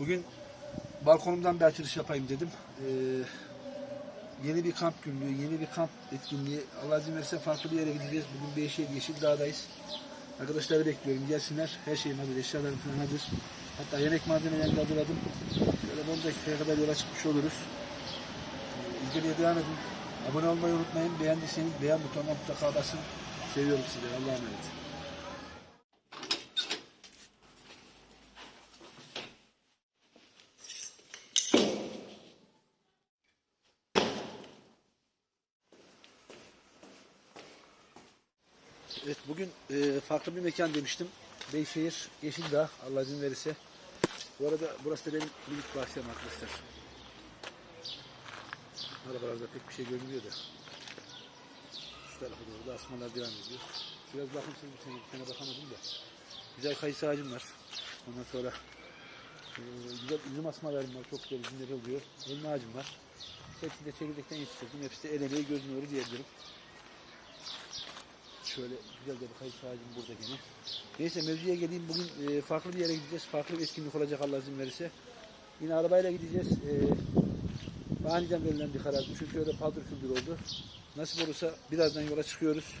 Bugün balkonumdan bir açılış yapayım dedim. Ee, yeni bir kamp günlüğü, yeni bir kamp etkinliği. Allah izin verirse farklı bir yere gideceğiz. Bugün Beyşehir Yeşildağ'dayız. Arkadaşları bekliyorum. Gelsinler. Her şeyim hazır. Eşyalarım falan hazır. Hatta yemek malzemelerini de hazırladım. Böyle 10 dakikaya kadar yola çıkmış oluruz. Ee, İzlemeye devam edin. Abone olmayı unutmayın. Beğendiyseniz beğen butonuna mutlaka basın. Seviyorum sizi. Allah'a emanet. Evet bugün e, farklı bir mekan demiştim. Beyşehir Yeşildağ Allah izin verirse. Bu arada burası da benim minik bahçem arkadaşlar. Arabalarda pek bir şey görünmüyor da. Şu tarafa doğru da asmalar devam ediyor. Biraz bakımsız bir sene, bir sene bakamadım da. Güzel kayısı ağacım var. Ondan sonra e, güzel üzüm asmalarım var. Çok güzel üzümleri oluyor. Elma ağacım var. Hepsini de çekirdekten yetiştirdim. Hepsi de el emeği göz nuru diyebilirim. Şöyle güzel de bir kayısı ağacım burada gene. Neyse mevzuya geleyim. Bugün e, farklı bir yere gideceğiz. Farklı bir etkinlik olacak Allah izin verirse. Yine arabayla gideceğiz. E, aniden verilen bir karardı. Çünkü öyle paldır küldür oldu. Nasip olursa birazdan yola çıkıyoruz.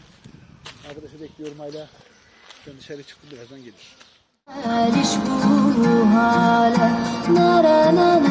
Arkadaşı bekliyorum hala. Ben dışarı çıktım birazdan gelir. Eriş bu hale na na na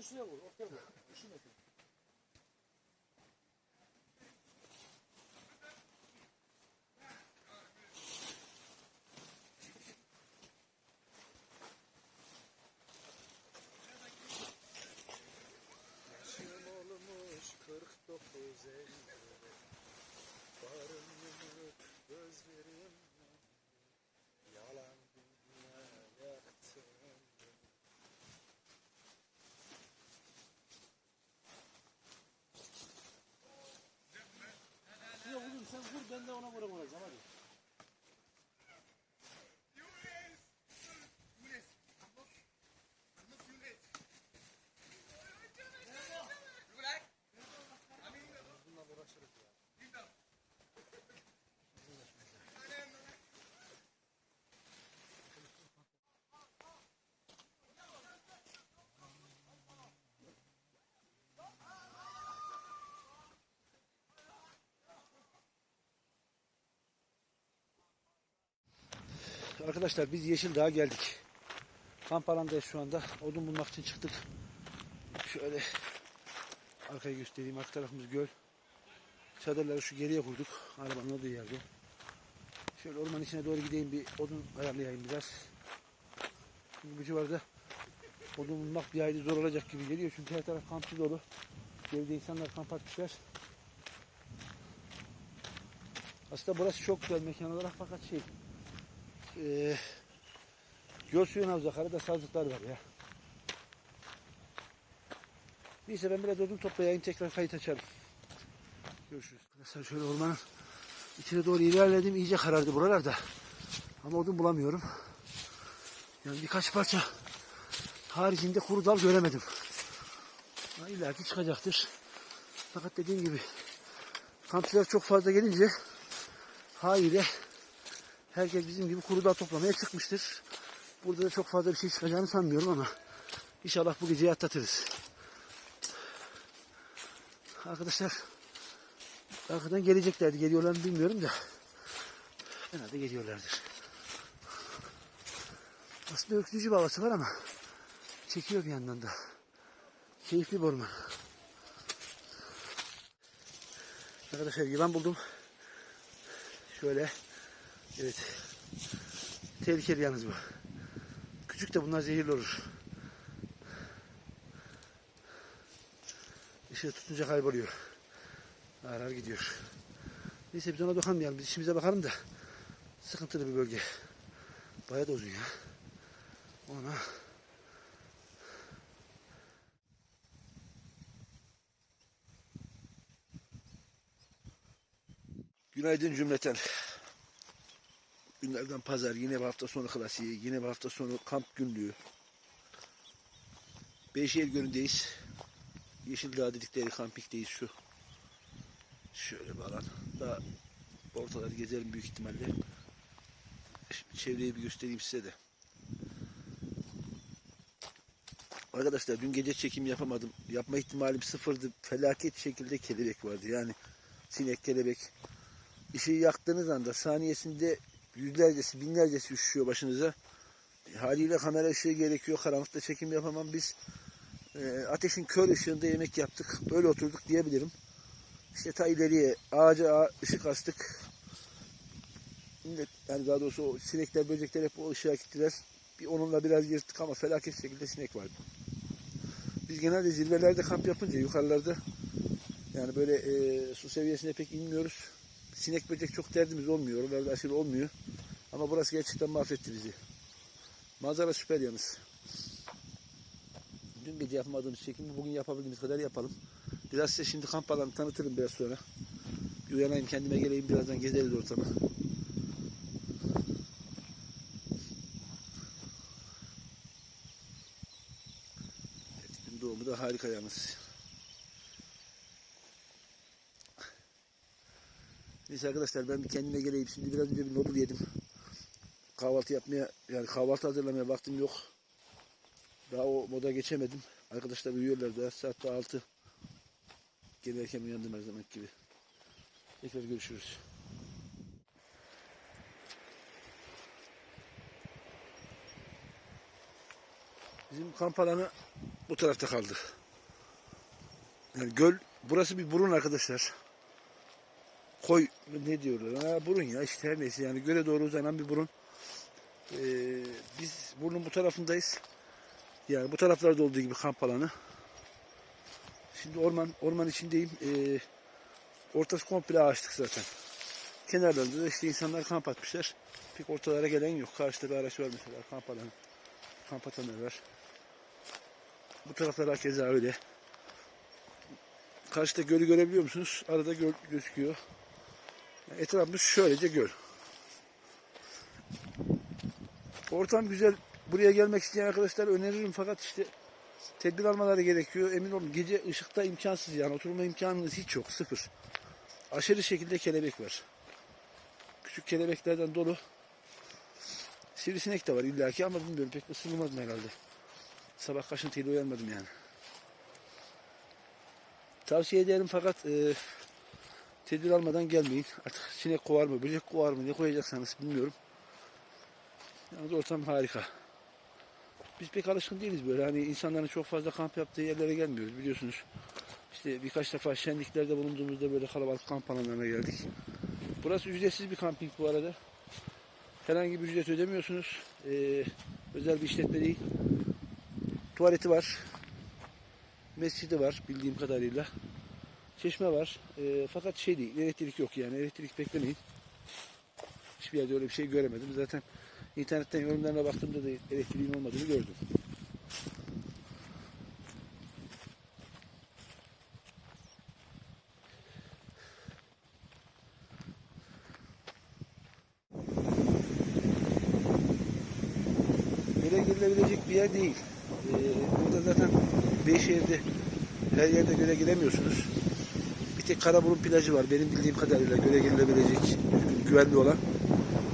Sen şuraya vur, ortaya vur. Üşüme sen. Yaşım olmuş 49 50 Arkadaşlar biz Yeşildağ'a geldik. Kamp alandayız şu anda. Odun bulmak için çıktık. Şöyle arkayı göstereyim. Arka tarafımız göl. Çadırları şu geriye koyduk. Arabanın olduğu yerde. Şöyle ormanın içine doğru gideyim bir odun ayarlayayım biraz. Çünkü bu civarda odun bulmak bir hayli zor olacak gibi geliyor. Çünkü her taraf kampçı dolu. Evde insanlar kamp atmışlar. Aslında burası çok güzel mekan olarak fakat şey e, göl suyun havza karada sazlıklar var ya. Neyse ben biraz odun toplayayım tekrar kayıt açarım. Görüşürüz. Arkadaşlar şöyle ormanın içine doğru ilerledim. iyice karardı buralarda. Ama odun bulamıyorum. Yani birkaç parça haricinde kuru dal göremedim. İlla ki çıkacaktır. Fakat dediğim gibi kampçılar çok fazla gelince haliyle herkes bizim gibi kuru dal toplamaya çıkmıştır. Burada da çok fazla bir şey çıkacağını sanmıyorum ama inşallah bu geceyi atlatırız. Arkadaşlar arkadan geleceklerdi. Geliyorlar mı bilmiyorum da herhalde geliyorlardır. Aslında ürkütücü bir havası var ama çekiyor bir yandan da. Keyifli bir orman. Arkadaşlar yılan buldum. Şöyle. Evet. Tehlikeli yalnız bu. Küçük de bunlar zehirli olur. Işığı tutunca kayboluyor. Ağır ağır gidiyor. Neyse biz ona dokunmayalım. Biz işimize bakalım da. Sıkıntılı bir bölge. Bayağı da uzun ya. Ona. Günaydın cümleten. Günlerden pazar, yine bir hafta sonu klasiği, yine bir hafta sonu kamp günlüğü. Beyşehir Gölü'ndeyiz. Yeşildağ dedikleri kampikteyiz şu. Şöyle bir alan. Daha ortaları gezelim büyük ihtimalle. Şimdi çevreyi bir göstereyim size de. Arkadaşlar dün gece çekim yapamadım. Yapma ihtimalim sıfırdı. Felaket şekilde kelebek vardı. Yani sinek, kelebek. Işığı yaktığınız anda saniyesinde yüzlercesi, binlercesi üşüyor başınıza. E, Haliyle kamera ışığı gerekiyor. Karanlıkta çekim yapamam. Biz e, ateşin kör ışığında yemek yaptık. Öyle oturduk diyebilirim. İşte ta ileriye ağaca ağa- ışık astık. Yani daha doğrusu o sinekler, böcekler hep o ışığa gittiler. Bir onunla biraz yırttık ama felaket şekilde sinek vardı. Biz genelde zirvelerde kamp yapınca yukarılarda yani böyle e, su seviyesine pek inmiyoruz. Sinek böcek çok derdimiz olmuyor. Oralarda aşırı olmuyor. Ama burası gerçekten mahvetti bizi. Manzara süper yalnız. Dün gece yapmadığımız çekimi bugün yapabildiğimiz kadar yapalım. Biraz size şimdi kamp alanı tanıtırım biraz sonra. Bir uyanayım kendime geleyim birazdan gezeriz ortamı. Evet, doğumu da harika yalnız. Neyse arkadaşlar ben bir kendime geleyim. Şimdi biraz bir noodle yedim. Kahvaltı yapmaya yani kahvaltı hazırlamaya vaktim yok. Daha o moda geçemedim. Arkadaşlar uyuyorlar daha. Saat daha 6. Gene erken uyandım her zaman gibi. Tekrar görüşürüz. Bizim kamp alanı bu tarafta kaldı. Yani göl, burası bir burun arkadaşlar. Koy ne diyorlar? Ha, burun ya işte her neyse yani göle doğru uzanan bir burun. Ee, biz burnun bu tarafındayız. Yani bu taraflarda olduğu gibi kamp alanı. Şimdi orman orman içindeyim. Ee, ortası komple ağaçlık zaten. Kenarlarında da işte insanlar kamp atmışlar. Pek ortalara gelen yok. Karşıda bir araç var mesela kamp alanı. Kamp atanlar var. Bu taraflar keza öyle. Karşıda gölü görebiliyor musunuz? Arada göl gözüküyor. Etrafımız şöylece göl. Ortam güzel. Buraya gelmek isteyen arkadaşlar öneririm fakat işte tedbir almaları gerekiyor. Emin olun gece ışıkta imkansız yani oturma imkanınız hiç yok. Sıfır. Aşırı şekilde kelebek var. Küçük kelebeklerden dolu. Sivrisinek de var illaki ama bilmiyorum pek ısınmadım herhalde. Sabah kaşıntıyla uyanmadım yani. Tavsiye ederim fakat e, tedbir almadan gelmeyin. Artık sinek kovar mı, böcek kovar mı ne koyacaksanız bilmiyorum. Yalnız ortam harika. Biz pek alışkın değiliz böyle. Hani insanların çok fazla kamp yaptığı yerlere gelmiyoruz biliyorsunuz. İşte birkaç defa şenliklerde bulunduğumuzda böyle kalabalık kamp alanlarına geldik. Burası ücretsiz bir kamping bu arada. Herhangi bir ücret ödemiyorsunuz. Ee, özel bir işletme değil. Tuvaleti var. Mescidi var bildiğim kadarıyla. Çeşme var. Ee, fakat şey değil, elektrik yok yani. Elektrik beklemeyin. Hiçbir yerde öyle bir şey göremedim. Zaten internetten yorumlarına baktığımda da elektriğin olmadığını gördüm. Göle girilebilecek bir yer değil. Ee, burada zaten Beyşehir'de her yerde göle giremiyorsunuz. Tek Karaburun plajı var benim bildiğim kadarıyla göle girilebilecek güvenli olan.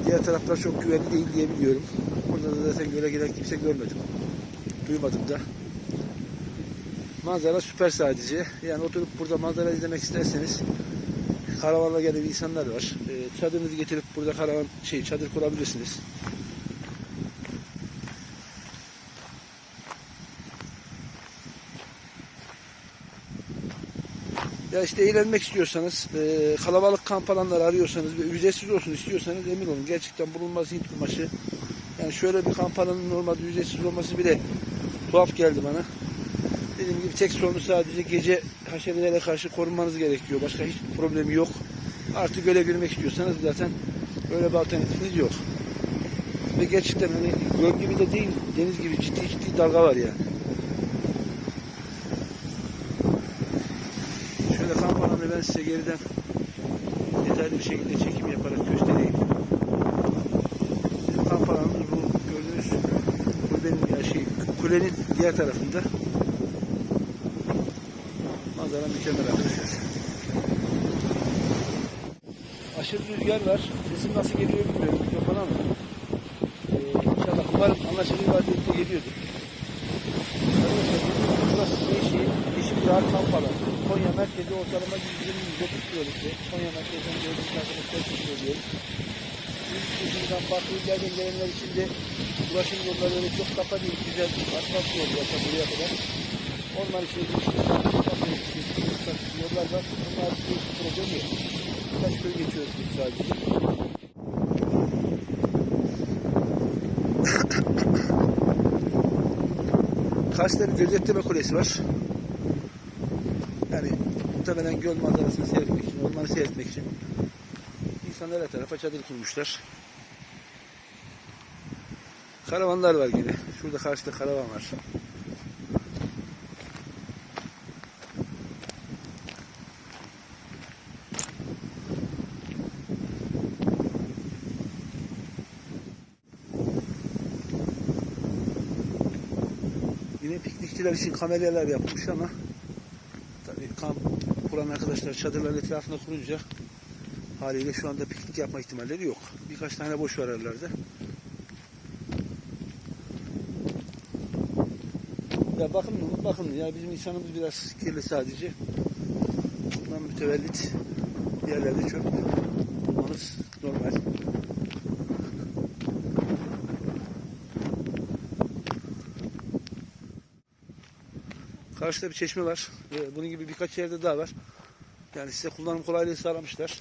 Diğer taraflar çok güvenli değil diye biliyorum. Burada da zaten göle giren kimse görmedim. Duymadım da. Manzara süper sadece. Yani oturup burada manzara izlemek isterseniz karavanla gelen insanlar var. Ee, çadırınızı getirip burada karavan şey çadır kurabilirsiniz. Ya işte eğlenmek istiyorsanız, e, kalabalık kamp alanları arıyorsanız ve ücretsiz olsun istiyorsanız emin olun gerçekten bulunmaz Hint kumaşı. Yani şöyle bir kamp alanının normalde ücretsiz olması bile tuhaf geldi bana. Dediğim gibi tek sorunu sadece gece haşerelere karşı korunmanız gerekiyor. Başka hiçbir problemi yok. Artı göle girmek istiyorsanız zaten böyle bir alternatifiniz yok. Ve gerçekten hani göl gibi de değil, deniz gibi ciddi ciddi dalga var yani. Şöyle kamp alanını ben size geriden detaylı bir şekilde çekim yaparak göstereyim. Kamp bu gördüğünüz kulübenin, şey, kulenin diğer tarafında. Manzara mükemmel arkadaşlar. Aşırı rüzgar var. Sesim nasıl geliyor bilmiyorum mikrofona ama. Ee, inşallah umarım anlaşılır vaziyette geliyordur. Arkadaşlar burası Yeşil, Yeşil bir kamp alanı. Konya merkezi ortalama 120-130 kilometre. Konya merkezden gördüğünüz arkadaşlar için söylüyorum. Biz yüzünden farklı illerden gelenler için de ulaşım yolları öyle çok kafa değil. Güzel asfalt yol yapar buraya kadar. Orman içine girişte yollar var. Bunlar bir problem yok. Birkaç köy geçiyoruz biz sadece. Karşıda bir gözetleme kulesi var. Muhtemelen göl manzarasını seyretmek için, ormanı seyretmek için insanlar her tarafa çadır kurmuşlar. Karavanlar var yine. Şurada karşıda karavan var. Yine piknikçiler için kamelyalar yapılmış ama kuran arkadaşlar çadırların etrafında kurunca haliyle şu anda piknik yapma ihtimalleri yok. Birkaç tane boş var aralarda. Ya bakın bakın ya bizim insanımız biraz kirli sadece. Bundan mütevellit yerlerde çöp bulmanız normal. Karşıda bir çeşme var. Ee, bunun gibi birkaç yerde daha var. Yani size kullanım kolaylığı sağlamışlar.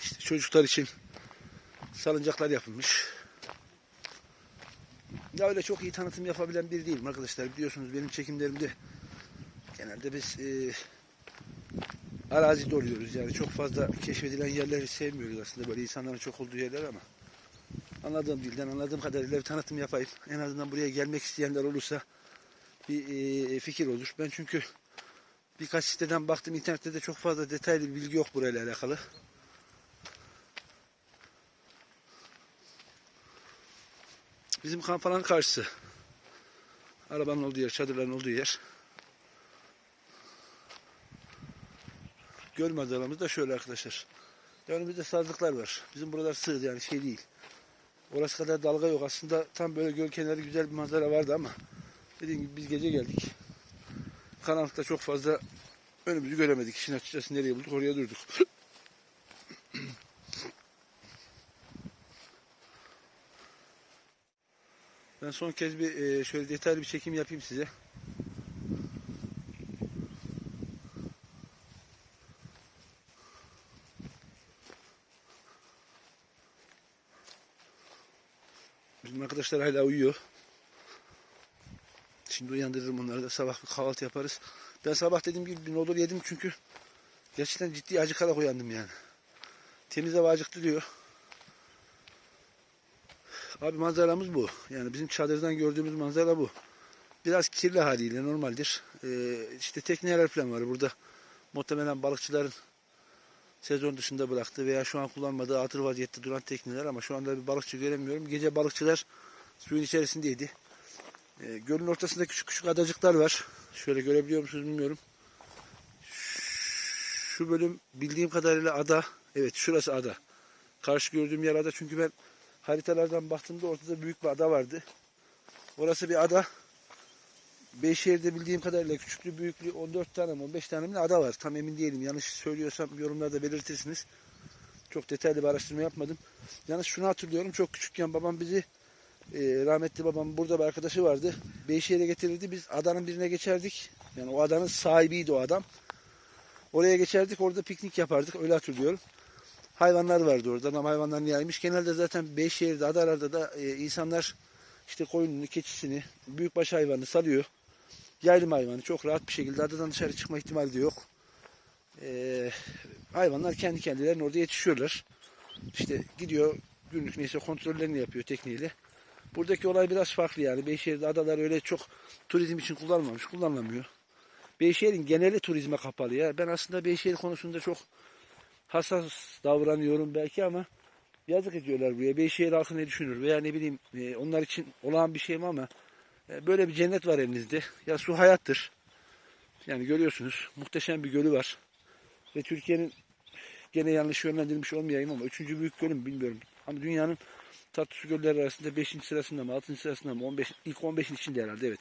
İşte çocuklar için salıncaklar yapılmış. Ya öyle çok iyi tanıtım yapabilen biri değilim arkadaşlar. Biliyorsunuz benim çekimlerimde genelde biz e, arazide oluyoruz. Yani çok fazla keşfedilen yerleri sevmiyoruz aslında. Böyle insanların çok olduğu yerler ama anladığım dilden anladığım kadarıyla bir tanıtım yapayım. En azından buraya gelmek isteyenler olursa bir e, fikir olur. Ben çünkü birkaç siteden baktım internette de çok fazla detaylı bir bilgi yok burayla alakalı. Bizim kamp alanı karşısı. Arabanın olduğu yer, çadırların olduğu yer. Göl manzaramız da şöyle arkadaşlar. Önümüzde sazlıklar var. Bizim buralar sığ yani şey değil. Orası kadar dalga yok. Aslında tam böyle göl kenarı güzel bir manzara vardı ama dediğim gibi biz gece geldik. Karanlıkta çok fazla önümüzü göremedik. İşin açıkçası nereye bulduk oraya durduk. Ben son kez bir e, şöyle detaylı bir çekim yapayım size. Arkadaşlar hala uyuyor. Şimdi uyandırırım onları da sabah bir kahvaltı yaparız. Ben sabah dediğim gibi bir noodle yedim çünkü gerçekten ciddi acıkarak uyandım yani. Temiz hava acıktırıyor. Abi manzaramız bu. Yani bizim çadırdan gördüğümüz manzara bu. Biraz kirli haliyle normaldir. Ee, işte tekneler falan var burada. Muhtemelen balıkçıların sezon dışında bıraktığı veya şu an kullanmadığı atır vaziyette duran tekneler ama şu anda bir balıkçı göremiyorum. Gece balıkçılar suyun içerisindeydi. Ee, gölün ortasında küçük küçük adacıklar var. Şöyle görebiliyor musunuz bilmiyorum. Şu bölüm bildiğim kadarıyla ada. Evet şurası ada. Karşı gördüğüm yer ada çünkü ben haritalardan baktığımda ortada büyük bir ada vardı. Orası bir ada. Beyşehir'de bildiğim kadarıyla küçüklüğü büyüklüğü 14 tane mi 15 tane mi ada var. Tam emin değilim. Yanlış söylüyorsam yorumlarda belirtirsiniz. Çok detaylı bir araştırma yapmadım. Yalnız şunu hatırlıyorum. Çok küçükken babam bizi Ee, rahmetli babam burada bir arkadaşı vardı. Beyşehir'e getirirdi. Biz adanın birine geçerdik. Yani o adanın sahibiydi o adam. Oraya geçerdik. Orada piknik yapardık. Öyle hatırlıyorum. Hayvanlar vardı orada. Ama hayvanlar yaymış. Genelde zaten Beyşehir'de, adalarda da e, insanlar işte koyununu, keçisini, büyükbaş hayvanı salıyor. Yaylım hayvanı çok rahat bir şekilde adadan dışarı çıkma ihtimali de yok. Ee, hayvanlar kendi kendilerine orada yetişiyorlar. İşte gidiyor günlük neyse kontrollerini yapıyor tekniğiyle. Buradaki olay biraz farklı yani. Beyşehir'de adalar öyle çok turizm için kullanılmamış, kullanılamıyor. Beyşehir'in geneli turizme kapalı ya. Ben aslında Beyşehir konusunda çok hassas davranıyorum belki ama yazık ediyorlar buraya. Beyşehir halkı ne düşünür veya ne bileyim e, onlar için olağan bir şey mi ama böyle bir cennet var elinizde. Ya su hayattır. Yani görüyorsunuz muhteşem bir gölü var. Ve Türkiye'nin gene yanlış yönlendirilmiş olmayayım ama üçüncü büyük gölü bilmiyorum. Ama dünyanın tatlı su gölleri arasında 5. sırasında mı 6. sırasında mı 15 ilk 15'in içinde herhalde evet.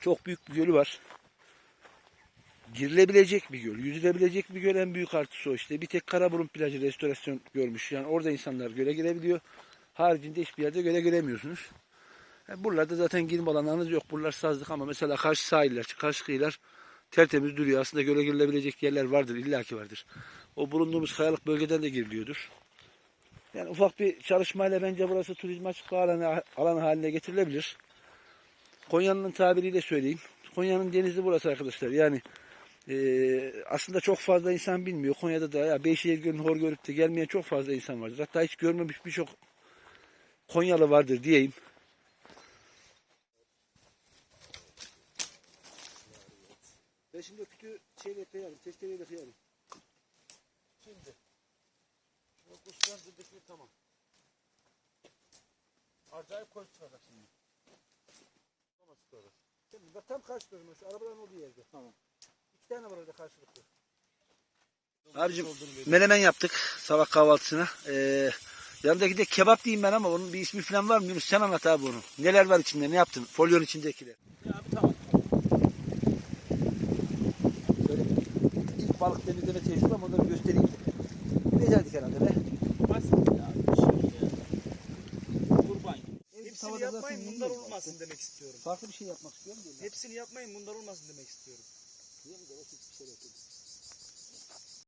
Çok büyük bir gölü var. Girilebilecek bir göl, yüzülebilecek bir göl en büyük artısı o işte. Bir tek Karaburun plajı restorasyon görmüş. Yani orada insanlar göle girebiliyor. Haricinde hiçbir yerde göle giremiyorsunuz. Yani buralarda zaten girme alanlarınız yok. Buralar sazlık ama mesela karşı sahiller, karşı kıyılar tertemiz duruyor. Aslında göle girilebilecek yerler vardır, illaki vardır. O bulunduğumuz kayalık bölgeden de giriliyordur. Yani ufak bir çalışmayla bence burası turizm açık alanı, alan haline getirilebilir. Konya'nın tabiriyle söyleyeyim. Konya'nın denizi burası arkadaşlar. Yani eee, aslında çok fazla insan bilmiyor. Konya'da da ya Beyşehir Gölü'nü hor görüp de gelmeyen çok fazla insan vardır. Hatta hiç görmemiş birçok Konyalı vardır diyeyim. Ben şimdi o kütüğü şeyle kıyarım, testereyle kıyarım. Şimdi. O kuşlar zıddıklı tamam. Acayip koş çıkacak şimdi. Tamam sonra. Şimdi bak tam karşı durma şu arabaların olduğu yerde. Tamam. İki tane var orada karşılıklı. Abicim menemen yaptık sabah kahvaltısına. Ee, yanındaki de kebap diyeyim ben ama onun bir ismi falan var mı Yunus? Sen anlat abi onu. Neler var içinde ne yaptın? Folyonun içindekiler. Abi tamam. Şöyle ilk balık temizleme tecrübem bir göstereyim. Becerdik herhalde be. Basit ya. Kurban. Hepsini yapmayın bunlar olmasın demek istiyorum. Farklı bir şey yapmak istiyorum. Hepsini yapmayın bunlar olmasın demek istiyorum.